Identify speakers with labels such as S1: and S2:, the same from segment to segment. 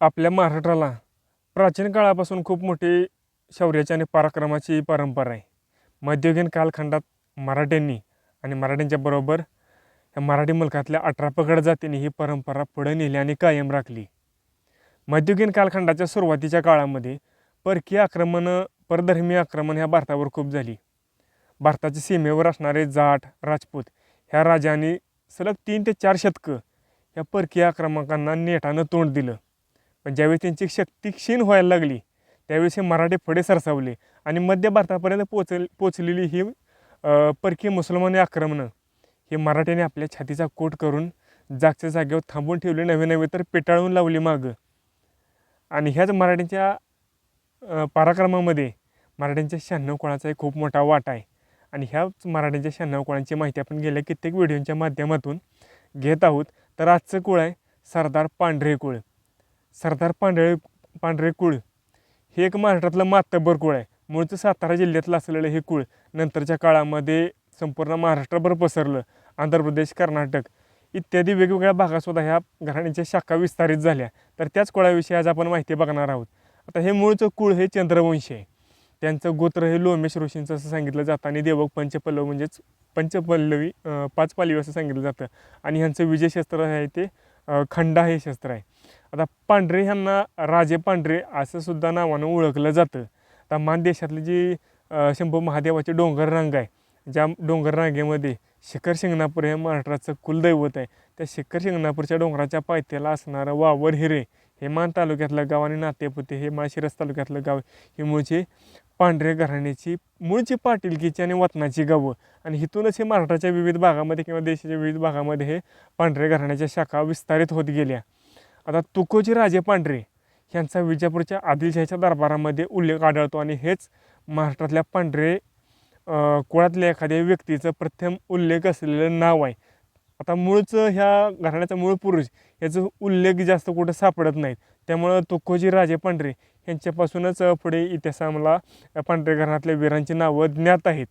S1: आपल्या महाराष्ट्राला प्राचीन काळापासून खूप मोठी शौर्याची आणि पराक्रमाची परंपरा आहे. मध्ययुगीन कालखंडात मराठ्यांनी आणि मराठ्यांच्या बरोबर या मराठी मुलखातल्या अठरा पगड जातींनी ही परंपरा पुढे नेली आणि कायम राखली. मध्ययुगीन कालखंडाच्या सुरुवातीच्या काळामध्ये परकीय आक्रमणं परधर्मीय आक्रमण ह्या भारतावर खूप झाली. भारताच्या सीमेवर असणारे जाट राजपूत ह्या राजांनी सलग तीन ते चार शतकं या परकीय आक्रमकांना नेटानं तोंड दिलं. पण ज्यावेळी त्यांची शक्ती क्षीण व्हायला लागली त्यावेळेस हे मराठे पुढे सरसावले आणि मध्य भारतापर्यंत पोचल पोचलेली ही परकीय मुसलमानी आक्रमणं हे मराठ्याने आपल्या छातीचा कोट करून जागच्या जागेवर थांबून ठेवली नवे नवे तर पेटाळून लावली मागं. आणि ह्याच मराठ्यांच्या पराक्रमामध्ये मराठ्यांच्या शहाण्णव कुळाचा एक खूप मोठा वाटा आहे. आणि ह्याच मराठ्यांच्या शहाण्णव कुळांची माहिती आपण गेल्या कित्येक व्हिडिओच्या माध्यमातून घेत आहोत. तर आजचं कुळ आहे सरदार पांढरे कुळ. सरदार पांढरे पांढरे कुळ. हे एक महाराष्ट्रातलं मातब्बर कुळ आहे. मूळचं सातारा जिल्ह्यातलं असलेलं हे कुळ नंतरच्या काळामध्ये संपूर्ण महाराष्ट्रभर पसरलं. आंध्र प्रदेश कर्नाटक इत्यादी वेगवेगळ्या भागातसुद्धा ह्या घराण्यांच्या शाखा विस्तारित झाल्या. तर त्याच कुळाविषयी आज आपण माहिती बघणार आहोत. आता हे मूळचं कुळ हे चंद्रवंशी आहे. त्यांचं गोत्र हे लोमेश ऋषींचं असं सांगितलं जातं आणि देवक पंचपल्लव म्हणजेच पंचपल्लवी पाच पालवी असं सांगितलं जातं. आणि ह्यांचं विजय शस्त्र आहे ते खंडा हे शस्त्र आहे. आता पांढरे ह्यांना राजे पांढरे असं सुद्धा नावानं ओळखलं जातं. आता मानदेशातली जी शंभू महादेवाची डोंगर रांग आहे ज्या डोंगर रांगेमध्ये शिखर शिंगणापूर हे महाराष्ट्राचं कुलदैवत आहे त्या शिखर शिंगणापूरच्या डोंगराच्या पायथ्याला असणारं वावर हिरे हे मान तालुक्यातलं गाव आणि नातेपुते हे माळशिरस तालुक्यातलं गाव हे मूळचे पांढरे घराण्याची मूळची पाटीलकीची आणि वतनाची गावं. आणि इथूनच हे महाराष्ट्राच्या विविध भागामध्ये किंवा देशाच्या विविध भागामध्ये हे पांढरे घराण्याच्या शाखा विस्तारित होत गेल्या. आता तुकोजी राजे पांढरे यांचा विजापूरच्या आदिलशाहीच्या दरबारामध्ये उल्लेख आढळतो आणि हेच महाराष्ट्रातल्या पांढरे कुळातल्या एखाद्या व्यक्तीचं प्रथम उल्लेख असलेलं नाव आहे. आता मूळचं ह्या घराण्याचा मूळ पुरुष याचं उल्लेख जास्त कुठं सापडत नाहीत. त्यामुळं तुकोजी राजे पांढरे यांच्यापासूनच पुढे इतिहासाला पांढरे घराण्यातल्या वीरांची नावं ज्ञात आहेत.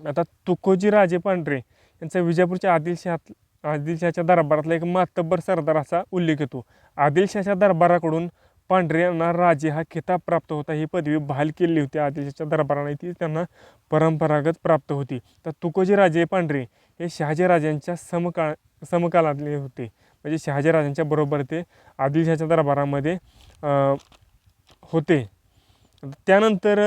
S1: आता तुकोजी राजे पांढरे यांचा विजापूरच्या आदिलशाहात आदिलशाच्या दरबारातला एक मातब्बर सरदार असा उल्लेख येतो. आदिलशाच्या दरबाराकडून पांढरे यांना राजे हा खिताब प्राप्त होता ही पदवी बहाल केली होती. आदिलशाच्या दरबाराने ती त्यांना परंपरागत प्राप्त होती. तर तुकोजी राजे पांढरे हे शहाजी राजांच्या समकाळ समकालातले होते. म्हणजे शहाजी राजांच्या बरोबर ते आदिलशाच्या दरबारामध्ये होते. त्यानंतर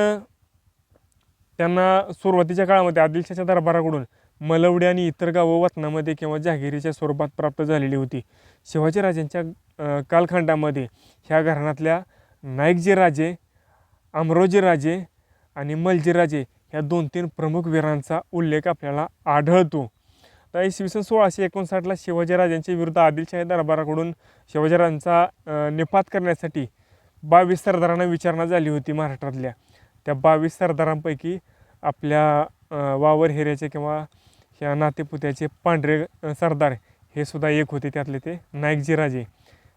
S1: त्यांना सुरुवातीच्या काळामध्ये आदिलशाच्या दरबाराकडून मलवडे आणि इतर गावं वतनामध्ये किंवा जहागिरीच्या स्वरूपात प्राप्त झालेली होती. शिवाजी राजांच्या कालखंडामध्ये ह्या घराण्यातल्या नाईकजी राजे अमरोजी राजे आणि मलजी राजे ह्या दोन तीन प्रमुख वीरांचा उल्लेख आपल्याला आढळतो. तर इसवी सन सोळाशे एकोणसाठला शिवाजीराजांच्या विरुद्ध आदिलशाही दरबाराकडून शिवाजीराजांचा राजांचा निपात करण्यासाठी बावीस सरदारांना विचारणा झाली होती महाराष्ट्रातल्या. त्या बावीस सरदारांपैकी आपल्या वावर हिऱ्याचे किंवा ह्या नातेपुत्याचे पांढरे सरदार हे सुद्धा एक होते त्यातले ते नाईकजी राजे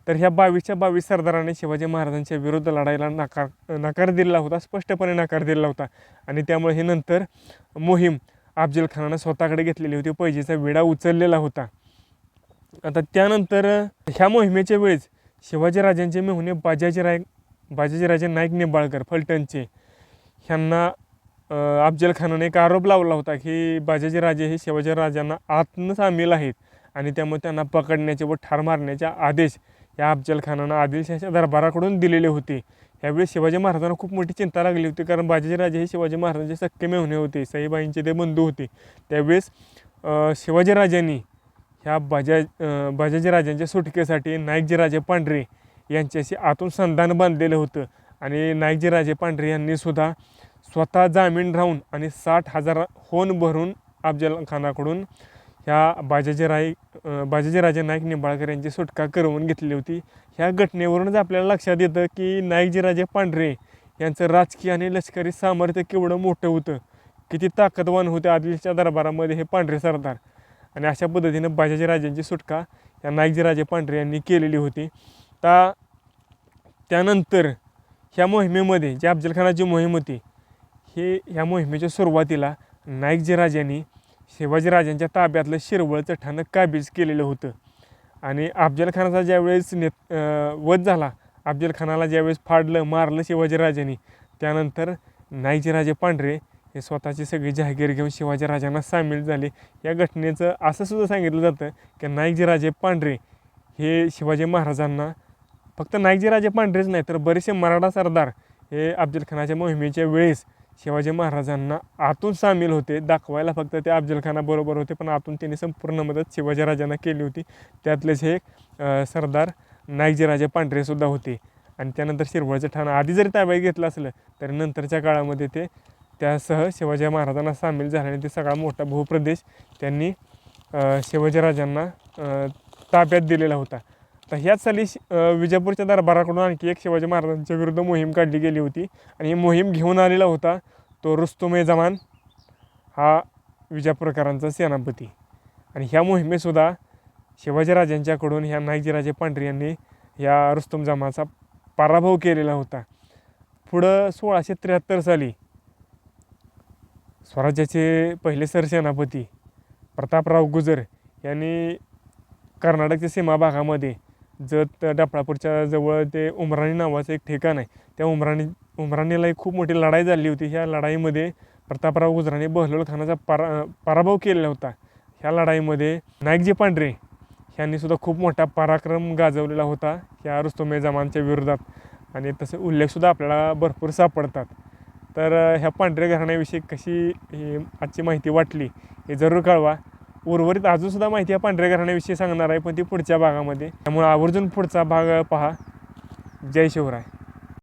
S1: तर ह्या बावीसच्या बावीस सरदारांनी शिवाजी महाराजांच्या विरुद्ध लढायला नकार नकार दिलेला होता स्पष्टपणे नकार दिलेला होता. आणि त्यामुळे हे नंतर मोहीम अफजल खानानं स्वतःकडे घेतलेली होती पैजेचा विडा उचललेला होता. आता त्यानंतर ह्या मोहिमेच्या वेळेस शिवाजीराजांचे मेहुणे बाजाजीराय बाजाजीराजे नाईक निंबाळकर फलटणचे ह्यांना अफजल खानाने एक आरोप लावला होता की बाजाजी राजे हे शिवाजी राजांना आत्म सामील आहेत आणि त्यामुळे त्यांना पकडण्याचे व ठार मारण्याचे आदेश या अफजल खानानं आदिलशहाच्या दरबाराकडून दिलेले होते. यावेळी शिवाजी महाराजांना खूप मोठी चिंता लागली होती कारण बाजाजी राजे हे शिवाजी महाराजांचे सख्खे होणे होते साईबाईंचे ते बंधू होते. त्यावेळेस शिवाजी शिवाजीराजांनी ह्या बाजा अ, बाजाजी राजांच्या सुटकेसाठी नाईकजी राजे पांढरे यांच्याशी आतून संधान बांधलेलं होतं आणि नायकजी राजे पांढरे यांनी सुद्धा स्वतः जामीन राहून आणि साठ हजार होन भरून अफजल खानाकडून ह्या बाजाजी राय बाजाजी राजे नाईक निंबाळकर यांची सुटका करवून घेतली होती. ह्या घटनेवरूनच आपल्याला लक्षात येतं की नाईकजीराजे पांढरे यांचं राजकीय आणि लष्करी सामर्थ्य केवढं मोठं होतं. किती ताकदवान होते आदिलच्या दरबारामध्ये हे पांढरे सरदार. आणि अशा पद्धतीनं बाजाजी राजांची सुटका या नाईकजीराजे पांढरे यांनी केलेली होती. ता त्यानंतर ह्या मोहिमेमध्ये जी अफजलखानाची मोहीम होती हे ह्या मोहिमेच्या सुरुवातीला नाईकजी राजांनी शिवाजी राजांच्या ताब्यातलं शिरवळचं ठाणं काबीज केलेलं होतं. आणि अफजलखानाचा ज्यावेळेस ने वध झाला अफजलखानाला ज्यावेळेस फाडलं मारलं शिवाजीराजांनी त्यानंतर नाईकजीराजे पांढरे हे स्वतःची सगळी जहागीर घेऊन शिवाजीराजांना सामील झाले. या घटनेचं असं सुद्धा सांगितलं जातं की नाईकजीराजे पांढरे हे शिवाजी महाराजांना फक्त नाईकजीराजे पांढरेच नाही तर बरेचसे मराठा सरदार हे अफजलखानाच्या मोहिमेच्या वेळेस शिवाजी महाराजांना आतून सामील होते दाखवायला फक्त ते अफजलखाना बरोबर होते पण आतून त्यांनी संपूर्ण मदत शिवाजीराजांना केली होती. त्यातलेच हे सरदार नाईकजीराजे पांढरेसुद्धा होते. आणि त्यानंतर शिरवळचं ठाणं आधी जरी ताब्यात घेतलं असलं तरी नंतरच्या काळामध्ये ते त्यासह शिवाजी महाराजांना सामील झाल्याने ते सगळा मोठा भूप्रदेश त्यांनी शिवाजीराजांना ताब्यात दिलेला होता. तर ह्याच साली विजापूरच्या दरबाराकडून आणखी एक शिवाजी महाराजांच्या विरुद्ध मोहीम काढली गेली होती. आणि ही मोहीम घेऊन आलेला होता तो रुस्तुमे जमान हा विजापूरकरांचा सेनापती. आणि ह्या मोहिमेतसुद्धा शिवाजीराजांच्याकडून ह्या नाईकजीराजे पांढरे यांनी ह्या रुस्तुम जमाचा पराभव केलेला होता. पुढं सोळाशे त्र्याहत्तर साली स्वराज्याचे पहिले सरसेनापती प्रतापराव गुजर यांनी कर्नाटकच्या सीमा भागामध्ये जत डापळापूरच्या जवळ ते उमराणी नावाचं एक ठिकाण आहे त्या उमराणी उमराणीला एक खूप मोठी लढाई झाली होती. ह्या लढाईमध्ये प्रतापराव गुजराने बहलोल खानाचा परा पराभव केलेला होता. ह्या लढाईमध्ये नाईकजी पांढरे ह्यांनीसुद्धा खूप मोठा पराक्रम गाजवलेला होता ह्या रुस्तोमे जमानच्या विरोधात. आणि तसे उल्लेखसुद्धा आपल्याला भरपूर सापडतात. तर ह्या पांढऱ्या घराण्याविषयी कशी आजची माहिती वाटली हे जरूर कळवा. उर्वरित अजूनसुद्धा माहिती या पांढऱ्या घराण्याविषयी सांगणार आहे पण ती पुढच्या भागामध्ये. त्यामुळे आवर्जून पुढचा भाग पहा. जय शिवराय.